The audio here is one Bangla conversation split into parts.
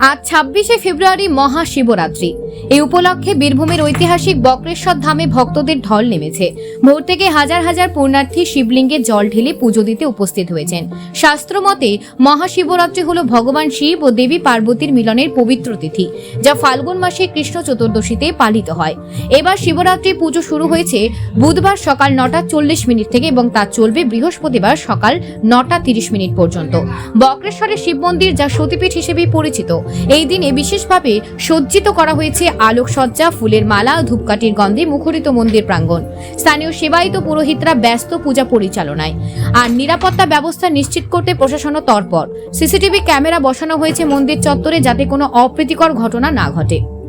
আজ ছাব্বিশে ফেব্রুয়ারি মহাশিবরাত্রি। এই উপলক্ষে বীরভূমের ঐতিহাসিক বক্রেশ্বর ধামে ভক্তদের ঢল নেমেছে। ভোর থেকে হাজার হাজার পুণ্যার্থী শিবলিঙ্গে জল ঢেলে পুজো দিতে উপস্থিত হয়েছেন। শাস্ত্রমতে মহাশিবরাত্রি হল ভগবান শিব ও দেবী পার্বতীর মিলনের পবিত্র তিথি, যা ফাল্গুন মাসে কৃষ্ণ চতুর্দশীতে পালিত হয়। এবার শিবরাত্রি পুজো শুরু হয়েছে বুধবার সকাল নটা চল্লিশ মিনিট থেকে এবং তা চলবে বৃহস্পতিবার সকাল নটা তিরিশ মিনিট পর্যন্ত। বক্রেশ্বরের শিব মন্দির যা সতীপীঠ হিসেবে পরিচিত। এই দিনে বিশেষভাবে সজ্জিত করা হয়েছে আলোকসজ্জা, ফুলের মালা, ধূপকাঠির গন্ধে মুখরিত মন্দির প্রাঙ্গণ। স্থানীয় সেবায়িত পুরোহিতরা ব্যস্ত পূজা পরিচালনায়। আর নিরাপত্তা ব্যবস্থা নিশ্চিত করতে প্রশাসনও তৎপর। সিসিটিভি ক্যামেরা বসানো হয়েছে মন্দির চত্বরে যাতে কোনো অপ্রীতিকর ঘটনা না ঘটে।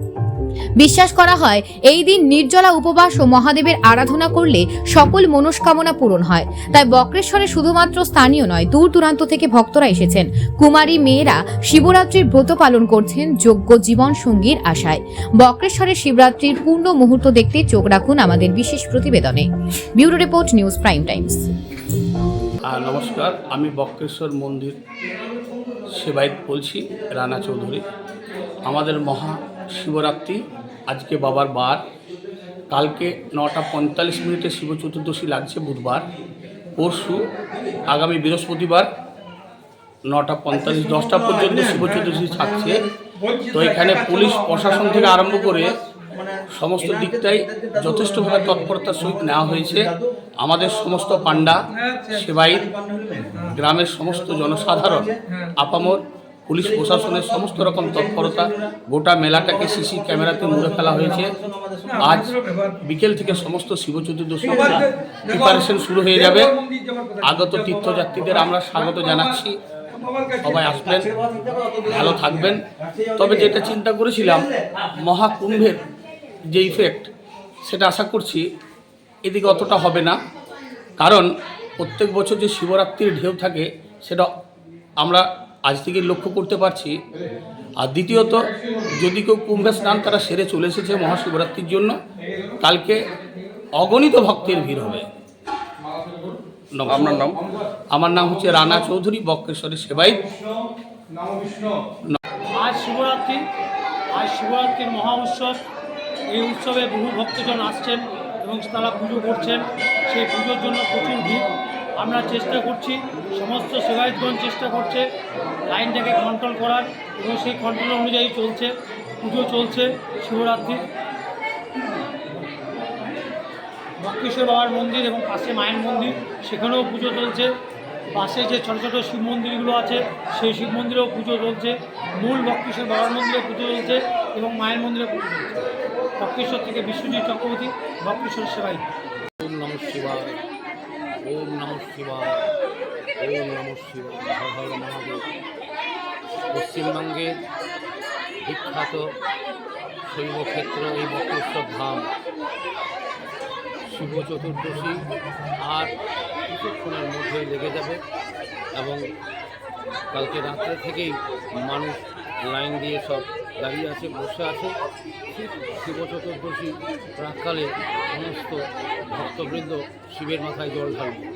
বিশ্বাস করা হয়, এই দিন নির্জলা উপবাস ও মহাদেবের আরাধনা করলে সকল মনস্কামনা পূরণ হয়। তাই বক্রেশ্বরে শুধুমাত্র স্থানীয় নয়, দূর দূরান্ত থেকে ভক্তরা এসেছেন। কুমারী মেয়েরা শিবরাত্রির ব্রত পালন করছেন যোগ্য জীবন সঙ্গীর আশায়। বক্রেশ্বরের শিবরাত্রির পূর্ণ মুহূর্ত দেখতে চোখ রাখুন আমাদের বিশেষ প্রতিবেদনে। Bureau report, news prime times. নমস্কার, আমি বক্রেশ্বর মন্দির সেবায়ত বলছি, রানা চৌধুরী। আমাদের মহা শিবরাত্রি, আজকে বাবার বার। কালকে নটা পঁয়তাল্লিশ মিনিটে শিব চতুর্দশী লাগছে বুধবার। পরশু, আগামী বৃহস্পতিবার নটা পঁয়তাল্লিশ, দশটা পর্যন্ত শিব চতুর্দশী থাকছে। তো এখানে পুলিশ, প্রশাসন থেকে আরম্ভ করে সমস্ত দিকটাই যথেষ্টভাবে তৎপরতার সহিত নেওয়া হয়েছে। আমাদের সমস্ত পাণ্ডা, সেবায়িত, গ্রামের সমস্ত জনসাধারণ, আপামর পুলিশ প্রশাসনের সমস্ত রকম তৎপরতা, গোটা মেলাটাকে সিসি ক্যামেরাতে মুড়ে ফেলা হয়েছে। আজ বিকেল থেকে সমস্ত শিব চতুর্দশী প্রিপারেশন শুরু হয়ে যাবে। আগত তীর্থযাত্রীদের আমরা স্বাগত জানাচ্ছি। সবাই আসবেন, ভালো থাকবেন। তবে যেটা চিন্তা করেছিলাম, মহাকুম্ভের যে ইফেক্ট সেটা আশা করছি এদিকে অতটা হবে না। কারণ প্রত্যেক বছর যে শিবরাত্রির ঢেউ থাকে, সেটা আমরা আজ থেকে লক্ষ্য করতে পারছি। আর দ্বিতীয়ত যদি কেউ কুম্ভে স্নান তারা সেরে চলে এসেছে মহাশিবরাত্রির জন্য কালকে অগণিত ভক্তের ভিড় হবে। আপনার নাম? আমার নাম হচ্ছে রানা চৌধুরী বক্রেশ্বরের সেবাই আজ শিবরাত্রি আজ শিবরাত্রির মহা উৎসব। এই উৎসবে বহু ভক্তজন আসছেন এবং তারা পুজো করছেন। সেই পুজোর জন্য প্রচুর ভিড়। আমরা চেষ্টা করছি, সমস্ত সেবায়তগণ চেষ্টা করছে লাইনটাকে কন্ট্রোল করার এবং সেই কন্ট্রোল অনুযায়ী চলছে, পুজো চলছে, শিবরাত্রি। বক্রেশ্বর বাবার মন্দির এবং পাশে মায়ের মন্দির, সেখানেও পুজো চলছে। পাশে যে ছোটো ছোটো শিব মন্দিরগুলো আছে, সেই শিব মন্দিরেও পুজো চলছে। মূল বক্রেশ্বর বাবার মন্দিরে পুজো চলছে এবং মায়ের মন্দিরে পুজো চলছে। বক্রেশ্বর থেকে বিশ্বজিৎ চক্রবর্তী, বক্রেশ্বর সেবাই নম শিবায়। ওম নম শিবায়, ওম নম শিবায় মহাদেব। পশ্চিমবঙ্গের বিখ্যাত শৈবক্ষেত্র এই বক্রেশ্বর ধাম। শুভ চতুর্দশী আর কিছুক্ষণের মধ্যেই লেগে যাবে এবং কালকে রাত্রে থেকেই মানুষ লাইন দিয়ে সব দাঁড়িয়ে আছে, বসে আছে। শিব চতুর্দশী প্রাককালে সমস্ত ভক্তবৃন্দ শিবের মাথায় জল ঢালবে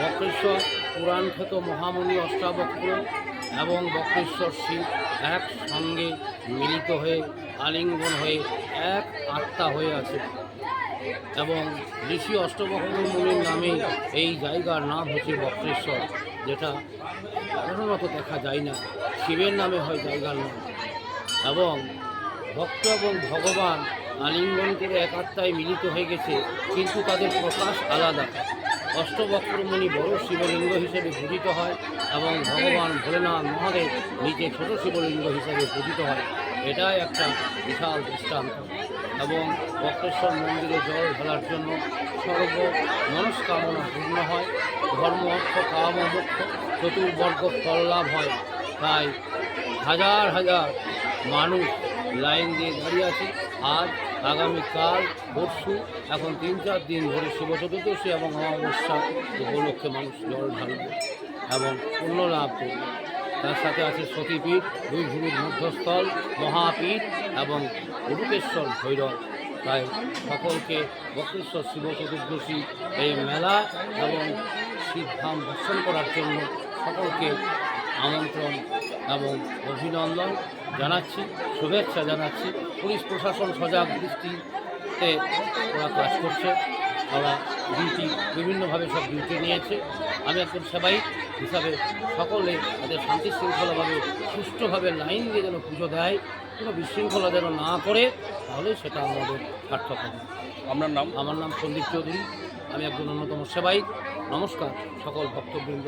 বক্রেশ্বর পুরাণ খ্যাত মহামণি অষ্টাবক্র এবং বক্রেশ্বর শিব একসঙ্গে মিলিত হয়ে, আলিঙ্গন হয়ে, এক আত্মা হয়ে আছে। এবং ঋষি অষ্টবক্র মুনির নামে এই জায়গার নাম হচ্ছে বক্রেশ্বর, যেটা সাধারণত দেখা যায় না। শিবের নামে হয় জায়গার নাম। এবং ভক্ত এবং ভগবান আলিঙ্গন করে একাত্মায় মিলিত হয়ে গেছে, কিন্তু তাদের প্রকাশ আলাদা। অষ্টবক্রমণি বড় শিবলিঙ্গ হিসেবে পূজিত হয় এবং ভগবান ভোলেনাথ মহাদেব নিচে ছোট শিবলিঙ্গ হিসেবে পূজিত হয়। এটাই একটা বিশাল দৃষ্টান্ত। এবং বক্রেশ্বর মন্দিরে জল ঢালার জন্য সর্ব মনস্কামনা পূর্ণ হয়। ধর্ম অর্থ, কাম মোক্ষ, চতুর্বর্গ ফল লাভ হয়। তাই হাজার হাজার মানুষ লাইন দিয়ে দাঁড়িয়ে আছে। আজ আগামীকাল, পরশু, এখন তিন চার দিন ধরে শিব চতুর্দশী এবং অমাবস্যা উপলক্ষে মানুষ জল ঢালবে এবং পুণ্য লাভ করবে। তার সাথে আছে সতীপীঠ, দুই ভূমির মধ্যস্থল, মহাপীঠ এবং উডুকেশ্বর ভৈরব। তাই সকলকে বক্রেশ্বর শিব চতুর্দশী এই মেলা এবং শিবধাম দর্শন করার জন্য সকলকে আমন্ত্রণ এবং অভিনন্দন জানাচ্ছি শুভেচ্ছা জানাচ্ছি। পুলিশ প্রশাসন সজাগ দৃষ্টিতে ওরা কাজ করছে। ওরা ডিউটি বিভিন্নভাবে সব ডিউটি নিয়েছে। আমি একজন সেবায়িত হিসাবে সকলে তাদের শান্তি শৃঙ্খলাভাবে সুষ্ঠুভাবে লাইন দিয়ে যেন পুজো দেয় কোনো বিশৃঙ্খলা যেন না করে তাহলে সেটা আমাদের সার্থক হবে। আপনার নাম? আমার নাম সন্দীপ চৌধুরী। আমি একজন অন্যতম সেবায়িত নমস্কার সকল ভক্তবৃন্দ।